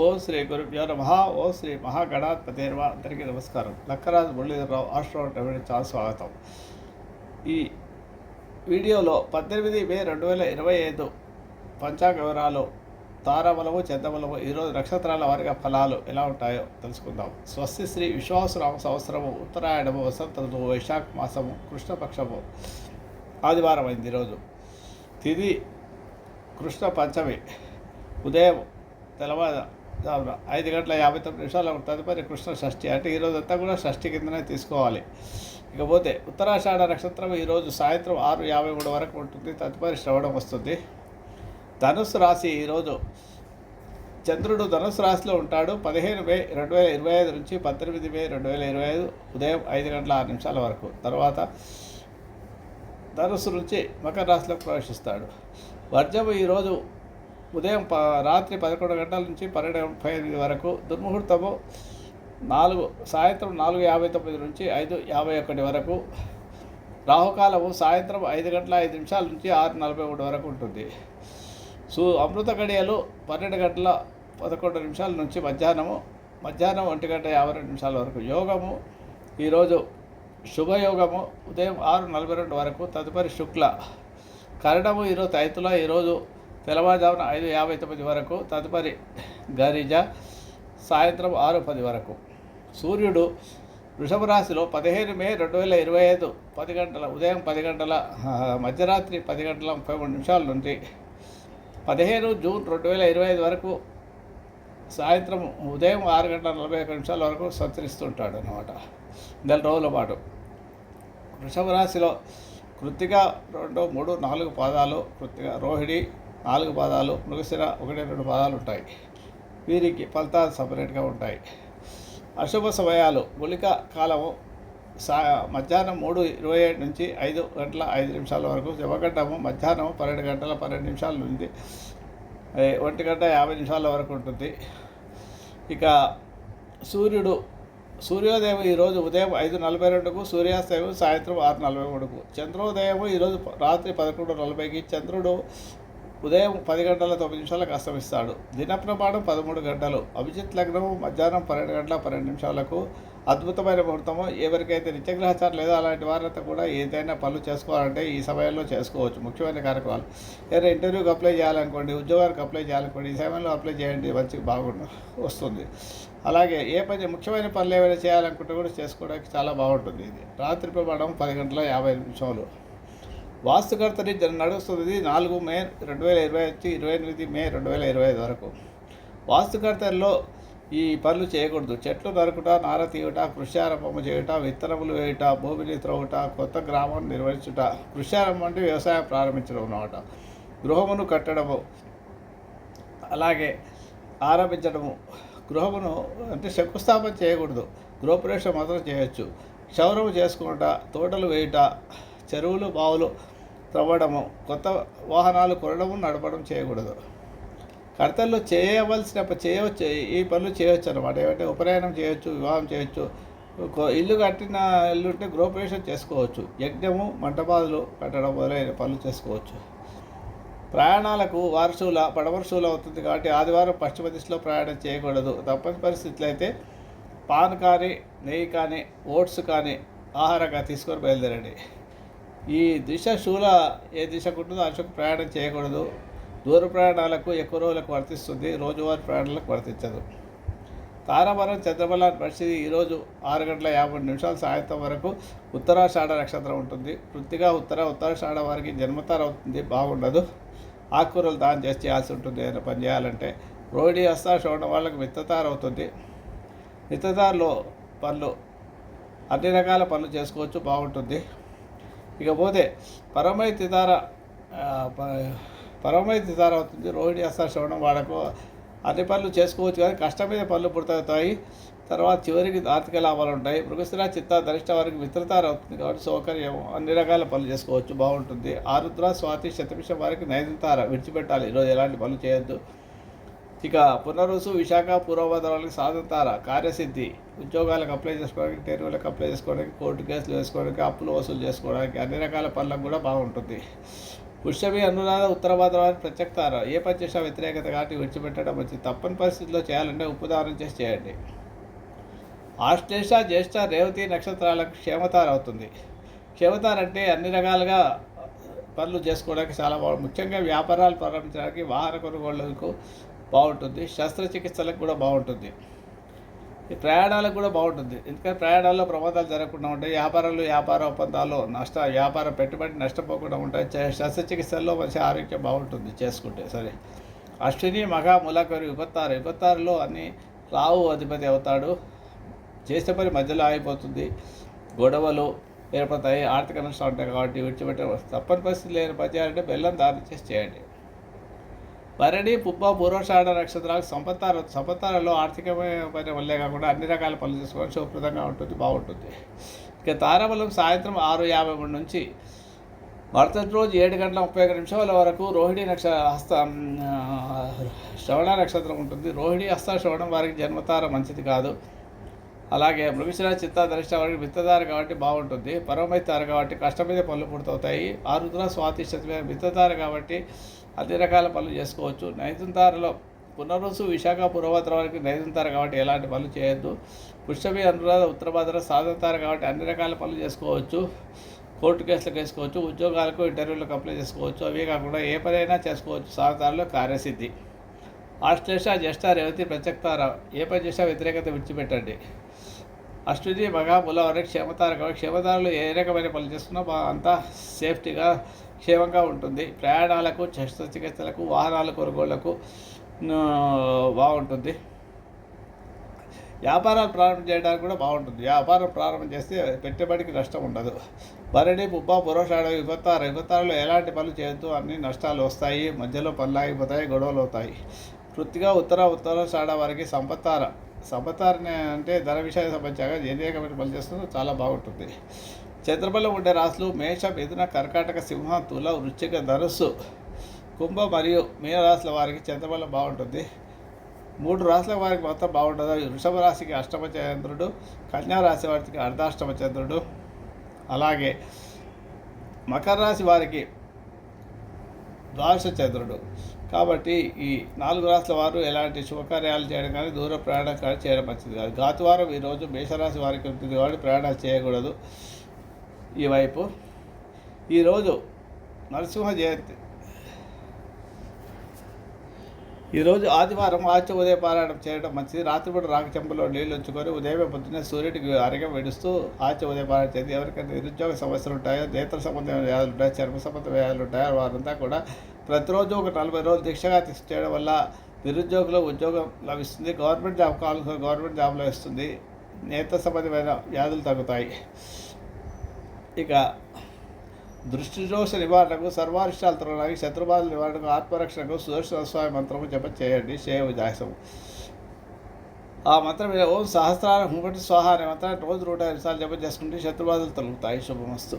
ఓం శ్రీ గురుభ్యో నమ. ఓం శ్రీ మహాగణాధిపతిర్వ. అందరికీ నమస్కారం. లక్కరాజు మురళీధరరావు ఆస్ట్రో చాలా స్వాగతం. ఈ వీడియోలో పద్దెనిమిది మే రెండు వేల ఇరవై ఐదు పంచాంగ వివరాలు తారాబలము చంద్రబలము ఈరోజు నక్షత్రాల వారిగా ఫలాలు ఎలా ఉంటాయో తెలుసుకుందాం. స్వస్తి శ్రీ విశ్వాసరామ సంవత్సరము ఉత్తరాయణము వసంత ఋతువు వైశాఖ మాసము కృష్ణపక్షము ఆదివారం అయింది ఈరోజు తిది కృష్ణ పంచమి. ఉదయం తెల్లవారుజామున ఐదు గంటల యాభై తొమ్మిది నిమిషాలు తదుపరి కృష్ణ షష్ఠి. అంటే ఈరోజంతా అంతా కూడా షష్ఠి కిందనే తీసుకోవాలి. ఇకపోతే ఉత్తరాషాఢ నక్షత్రం ఈరోజు సాయంత్రం ఆరు యాభై మూడు వరకు ఉంటుంది. తదుపరి శ్రవణం వస్తుంది. ధనుస్సు రాశి ఈరోజు చంద్రుడు ధనుసు రాశిలో ఉంటాడు. పదిహేను మే రెండు వేల ఇరవై ఐదు నుంచి పద్దెనిమిది మే రెండు వేల ఇరవై ఐదు ఉదయం ఐదు గంటల ఆరు నిమిషాల వరకు. తర్వాత ధనుసు నుంచి మకర రాశిలోకి ప్రవేశిస్తాడు. వర్జము ఈరోజు ఉదయం ప రాత్రి పదకొండు గంటల నుంచి పన్నెండు ముప్పై ఐదు వరకు దుర్ముహూర్తము నాలుగు సాయంత్రం నాలుగు యాభై తొమ్మిది నుంచి ఐదు యాభై ఒకటి వరకు. రాహుకాలము సాయంత్రం ఐదు గంటల ఐదు నిమిషాల నుంచి ఆరు నలభై మూడు వరకు ఉంటుంది. సు అమృత గడియలు పన్నెండు గంటల పదకొండు నిమిషాల నుంచి మధ్యాహ్నము మధ్యాహ్నం ఒంటి గంట యాభై రెండు నిమిషాల వరకు యోగము. ఈరోజు శుభయోగము. ఉదయం ఆరు నలభై రెండు వరకు తదుపరి శుక్ల. కరణము ఈరోజు తైతుల. ఈరోజు తెల్లవారుజామున ఐదు యాభై తొమ్మిది వరకు తదుపరి గరిజ సాయంత్రం ఆరు పది వరకు. సూర్యుడు వృషభ రాశిలో పదిహేను మే రెండు వేల ఇరవై ఐదు పది గంటల ఉదయం పది గంటల మధ్యరాత్రి పది గంటల ముప్పై మూడు నిమిషాల నుండి పదిహేను జూన్ రెండు వేల ఇరవై ఐదు వరకు సాయంత్రం ఉదయం ఆరు గంటల నలభై ఒక నిమిషాల వరకు సంచరిస్తుంటాడు అన్నమాట. నెల రోజుల పాటు. వృషభ రాశిలో కృత్తిక రెండు మూడు నాలుగు పాదాలు కృత్తిక రోహిణి నాలుగు పాదాలు మృగశిర ఒకటి రెండు పాదాలు ఉంటాయి. వీరికి ఫలితాలు సపరేట్గా ఉంటాయి. అశుభ సమయాలు గుళిక కాలము సా మధ్యాహ్నం మూడు ఇరవై ఏడు నుంచి ఐదు గంటల ఐదు నిమిషాల వరకు శివగడ్డము మధ్యాహ్నం పన్నెండు గంటల పన్నెండు నిమిషాల నుండి ఒంటి గంట యాభై నిమిషాల వరకు ఉంటుంది. ఇక సూర్యుడు సూర్యోదయం ఈరోజు ఉదయం ఐదు నలభై రెండుకు సూర్యాస్తయం సాయంత్రం ఆరు నలభై మూడుకు. చంద్రోదయం ఈరోజు రాత్రి పదకొండు నలభైకి. చంద్రుడు ఉదయం పది గంటల తొమ్మిది నిమిషాలకు అస్తమిస్తాడు. దినప్రమాణం పదమూడు గంటలు. అభిజిత్ లగ్నము మధ్యాహ్నం పన్నెండు గంటల పన్నెండు నిమిషాలకు. అద్భుతమైన ముహూర్తము. ఎవరికైతే నిత్యగ్రహచారం లేదో అలాంటి వారంతా కూడా ఏదైనా పనులు చేసుకోవాలంటే ఈ సమయంలో చేసుకోవచ్చు. ముఖ్యమైన కార్యక్రమాలు. ఏదైనా ఇంటర్వ్యూకి అప్లై చేయాలనుకోండి ఉద్యోగానికి అప్లై చేయాలనుకోండి ఈ సమయంలో అప్లై చేయండి మంచిగా బాగుండు వస్తుంది. అలాగే ఏ పని ముఖ్యమైన పనులు ఏమైనా చేయాలనుకుంటే కూడా చేసుకోవడానికి చాలా బాగుంటుంది ఇది. రాత్రి ప్రమాణం పది గంటల యాభై నిమిషాలు. వాస్తుకర్తని జన నడుస్తుంది నాలుగు మే రెండు వేల ఇరవై వచ్చి ఇరవై ఎనిమిది మే రెండు వేల ఇరవై ఐదు వరకు. వాస్తుకర్తల్లో ఈ పనులు చేయకూడదు. చెట్లు నరుకుట నార తీయుట కృష్యారంభము చేయుట విత్తనములు వేయుట భూమిని త్రవ్వుట కొత్త గ్రామం నిర్వహించుట కృష్యారంభం అంటే వ్యవసాయం ప్రారంభించడం అన్నమాట. గృహమును కట్టడము అలాగే ఆరంభించడము. గృహమును అంటే శంకుస్థాపన చేయకూడదు. గృహప్రవేశం మాత్రం చేయొచ్చు. క్షౌరము చేసుకుంట తోటలు వేయుట చెరువులు బావులు త్రవ్వడము కొత్త వాహనాలు కొనడము నడపడం చేయకూడదు. కర్తల్లో చేయవలసిన చేయవచ్చు ఈ పనులు చేయవచ్చు అనమాట ఏమంటే ఉపనయనం చేయొచ్చు వివాహం చేయొచ్చు ఇల్లు కట్టిన ఇల్లు ఉంటే గృహప్రవేశం చేసుకోవచ్చు. యజ్ఞము మంటపాదులు కట్టడం మొదలైన పనులు చేసుకోవచ్చు. ప్రయాణాలకు వారసుల పడవరసులు అవుతుంది కాబట్టి ఆదివారం పశ్చిమ దిశలో ప్రయాణం చేయకూడదు. తప్పని పరిస్థితులు అయితే పాన్ కానీ నెయ్యి కానీ ఓట్స్ కానీ ఆహారంగా తీసుకొని బయలుదేరండి. ఈ దిశ శూల ఏ దిశకు ఉంటుందో ఆ దిశకు ప్రయాణం చేయకూడదు. దూర ప్రయాణాలకు ఎక్కువ రోజులకు వర్తిస్తుంది. రోజువారీ ప్రయాణాలకు వర్తించదు. తారావరం చంద్రబల పరిస్థితి ఈరోజు ఆరు గంటల యాభై నిమిషాలు సాయంత్రం వరకు ఉత్తరాషాఢ నక్షత్రం ఉంటుంది. వృత్తిగా ఉత్తర ఉత్తరాషాఢ వారికి జన్మతార అవుతుంది. బాగుండదు. ఆకుకూరలు దానం చేసి చేయాల్సి ఉంటుంది. ఏదైనా పని చేయాలంటే రోహిణి హస్తాష ఉన్న వాళ్ళకి మిత్తతార అవుతుంది. మిత్తతారలో పనులు అన్ని రకాల పనులు చేసుకోవచ్చు. బాగుంటుంది. ఇకపోతే పరమై తితార పరమై తితార అవుతుంది. రోహిణి అస్త శ్రవణం వాళ్ళకు అన్ని పనులు చేసుకోవచ్చు కానీ కష్టం మీద పనులు పుడతాయి. తర్వాత చివరికి ఆర్థిక లాభాలు ఉంటాయి. మృగశిర చిత్త ధరిష్ట వారికి మిత్రతార అవుతుంది కాబట్టి సౌకర్యం అన్ని రకాల పనులు చేసుకోవచ్చు. బాగుంటుంది. ఆరుద్ర స్వాతి శతభిషం వారికి నైదంతార విడిచిపెట్టాలి. ఈరోజు ఎలాంటి పనులు చేయొద్దు. ఇక పునరుసు విశాఖ పూర్వభద్రాలకు సాధంతార? కార్యసిద్ధి. ఉద్యోగాలకు అప్లై చేసుకోవడానికి ఇంటర్వ్యూలకు అప్లై చేసుకోవడానికి కోర్టు కేసులు వేసుకోవడానికి అప్పులు వసూలు చేసుకోవడానికి అన్ని రకాల పనులకు కూడా బాగుంటుంది. పుష్యమి అనురాధ ఉత్తర భాద్రవారి ప్రత్యక్తార ఏ పని చేసినా వ్యతిరేకత కాబట్టి విడిచిపెట్టడం మంచిది? తప్పని పరిస్థితుల్లో చేయాలంటే ఉప్పుదానం చేసి చేయండి. ఆశ్లేష జ్యేష్ఠ రేవతి నక్షత్రాలకు క్షేమతార అవుతుంది. క్షేమతార అంటే అన్ని రకాలుగా పనులు చేసుకోవడానికి చాలా బాగుంది ముఖ్యంగా వ్యాపారాలు ప్రారంభించడానికి వాహన కొనుగోళ్ళకు బాగుంటుంది. శస్త్రచికిత్సలకు కూడా బాగుంటుంది. ఈ ప్రయాణాలకు కూడా బాగుంటుంది. ఎందుకంటే ప్రయాణాల్లో ప్రమాదాలు జరగకుండా ఉంటాయి. వ్యాపారాలు వ్యాపార ఒప్పందాలు నష్ట వ్యాపార పెట్టుబడి నష్టపోకుండా ఉంటాయి. శస్త్రచికిత్సల్లో మంచి ఆరోగ్యం బాగుంటుంది చేసుకుంటే. సరే. అశ్విని మగ ములకరు విపత్తారు. విపత్తారులో అన్ని రావు అధిపతి అవుతాడు. చేసే పని మధ్యలో ఆగిపోతుంది. గొడవలు ఏర్పడతాయి. ఆర్థిక నష్టాలు ఉంటాయి కాబట్టి విడిచిపెట్టే తప్పని పరిస్థితి లేని పని చేయాలంటే బెల్లం దారి చేసి చేయండి. భరణి పుబ్బ పూర్వషాఢ నక్షత్రాలు సంపత్తార సంపత్తారలో ఆర్థికమైన పని వల్లే కాకుండా అన్ని రకాల పనులు చేసుకోవడం శుభప్రదంగా ఉంటుంది బాగుంటుంది. ఇక తారాబలం సాయంత్రం ఆరు యాభై మూడు నుంచి మరుసటి రోజు ఏడు గంటల ముప్పై ఒక నిమిషాల వరకు రోహిణి నక్ష హస్త శ్రవణ నక్షత్రం ఉంటుంది. రోహిణి హస్త శ్రవణం వారికి జన్మతార మంచిది కాదు. అలాగే మృగశిర చిత్త దరిష్ట వారికి విత్తదారు కాబట్టి బాగుంటుంది. పరమైతారు కాబట్టి కష్టం మీద పనులు పూర్తవుతాయి. ఆరుద్ర స్వాతి శతమైన విత్తదారు కాబట్టి అన్ని రకాల పనులు చేసుకోవచ్చు. నైతుంతారలో పునరుసు విశాఖ పూర్వోత్తర వరకు నైతుంతారు కాబట్టి ఎలాంటి పనులు చేయొద్దు. పుష్పమి అనురాధ ఉత్తరభద్ర సాధంతారు కాబట్టి అన్ని రకాల పనులు చేసుకోవచ్చు. కోర్టు కేసులకు వేసుకోవచ్చు. ఉద్యోగాలకు ఇంటర్వ్యూలకు అప్లై చేసుకోవచ్చు. అవే కాకుండా ఏ పనైనా చేసుకోవచ్చు. సాధనలో కార్యసిద్ధి. ఆశ్లేష జ్యేష్ఠ రేవతి ప్రత్యక్తార ఏ పని చేసినా వ్యతిరేకత విడిచిపెట్టండి. అశ్విని మగ ములవరి క్షేమతారక కాబట్టి ఏ రకమైన పనులు చేస్తున్నా అంతా సేఫ్టీగా క్షేమంగా ఉంటుంది. ప్రయాణాలకు శస్త్రచికిత్సలకు వాహనాల కొనుగోళ్ళకు బాగుంటుంది. వ్యాపారాలు ప్రారంభం చేయడానికి కూడా బాగుంటుంది. వ్యాపారం ప్రారంభం చేస్తే పెట్టుబడికి నష్టం ఉండదు. భరణి పుబ్బ పురోషాడ విపత్తారు విపత్తారులో ఎలాంటి పనులు చేయొద్దు. అన్ని నష్టాలు వస్తాయి. మధ్యలో పనులు ఆగిపోతాయి గొడవలు అవుతాయి. వృత్తిగా ఉత్తర ఉత్తర సాడ వారికి సంపత్తార. సంపత్తారని అంటే ధన విషయ సంబంధించాగా ఏ రకమైన పనులు చాలా బాగుంటుంది. చంద్రబలం ఉండే రాశులు మేష మిథున కర్కాటక సింహ తుల వృశ్చిక ధనుస్సు కుంభ మరియు మీనరాశుల వారికి చంద్రబలం బాగుంటుంది. మూడు రాశుల వారికి మొత్తం బాగుంటుంది. వృషభ రాశికి అష్టమ చంద్రుడు కన్యా రాశి వారికి అర్ధాష్టమ చంద్రుడు. అలాగే మకర రాశి వారికి ద్వాదశ చంద్రుడు. కాబట్టి ఈ నాలుగు రాసుల వారు ఎలాంటి శుభకార్యాలు చేయడం కానీ దూర ప్రయాణం కానీ చేయడం మంచిది కాదు. గాతువారం ఈరోజు మేషరాశి వారికి ఉంటుంది కాబట్టి ప్రయాణాలు చేయకూడదు. ఈ వైపు ఈరోజు నరసింహ జయంతి. ఈరోజు ఆదివారం ఆచి ఉదయ పారాయణం చేయడం మంచిది. రాత్రిపూట రాగి చెంబులో నీళ్ళు ఉంచుకొని ఉదయమే పొద్దున్నే సూర్యుడికి అరగ వెడుస్తూ ఆచి ఉదయ పారాయణ చేసి ఎవరికైనా నిరుద్యోగ సమస్యలు ఉంటాయో నేత్ర సంబంధమైన వ్యాధులు ఉంటాయో చర్మ సంబంధ వ్యాధులు ఉంటాయో వారంతా కూడా ప్రతిరోజు ఒక నలభై రోజులు దీక్షగా చేయడం వల్ల నిరుద్యోగులు ఉద్యోగం లభిస్తుంది. గవర్నమెంట్ జాబ్ కావాల్సిన గవర్నమెంట్ జాబ్లో లభిస్తుంది నేత్ర సంబంధమైన వ్యాధులు తగ్గుతాయి. ఇక దృష్టిదోష నివారణకు సర్వారిష్టాలు తొలగడానికి శత్రుబాధ నివారణకు ఆత్మరక్షణకు సుదర్శన స్వామి మంత్రము జప చేయండి చేయ జాసము ఆ మంత్రం ఓం సహస్రార హుంకటి స్వాహ అనే మంత్రాన్ని రోజు నూట ఐదు సార్లు జపం చేసుకుంటే శత్రుబాధలు తొలుగుతాయి. శుభమస్తు.